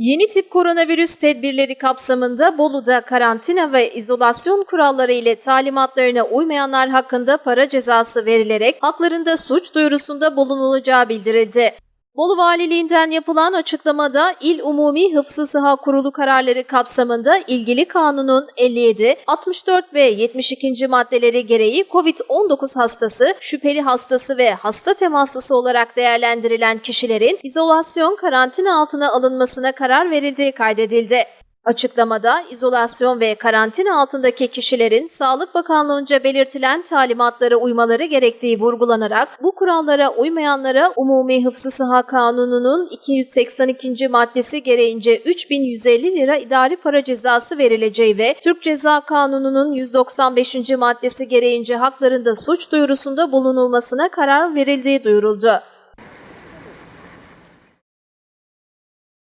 Yeni tip koronavirüs tedbirleri kapsamında Bolu'da karantina ve izolasyon kuralları ile talimatlarına uymayanlar hakkında para cezası verilerek haklarında suç duyurusunda bulunulacağı bildirildi. Bolu Valiliğinden yapılan açıklamada İl Umumi Hıfzı Sıha Kurulu kararları kapsamında ilgili kanunun 57, 64 ve 72. maddeleri gereği COVID-19 hastası, şüpheli hastası ve hasta temaslısı olarak değerlendirilen kişilerin izolasyon karantina altına alınmasına karar verildiği kaydedildi. Açıklamada izolasyon ve karantina altındaki kişilerin Sağlık Bakanlığı'nca belirtilen talimatlara uymaları gerektiği vurgulanarak bu kurallara uymayanlara Umumi Hıfzı Sıha Kanunu'nun 282. maddesi gereğince 3150 lira idari para cezası verileceği ve Türk Ceza Kanunu'nun 195. maddesi gereğince haklarında suç duyurusunda bulunulmasına karar verildiği duyuruldu.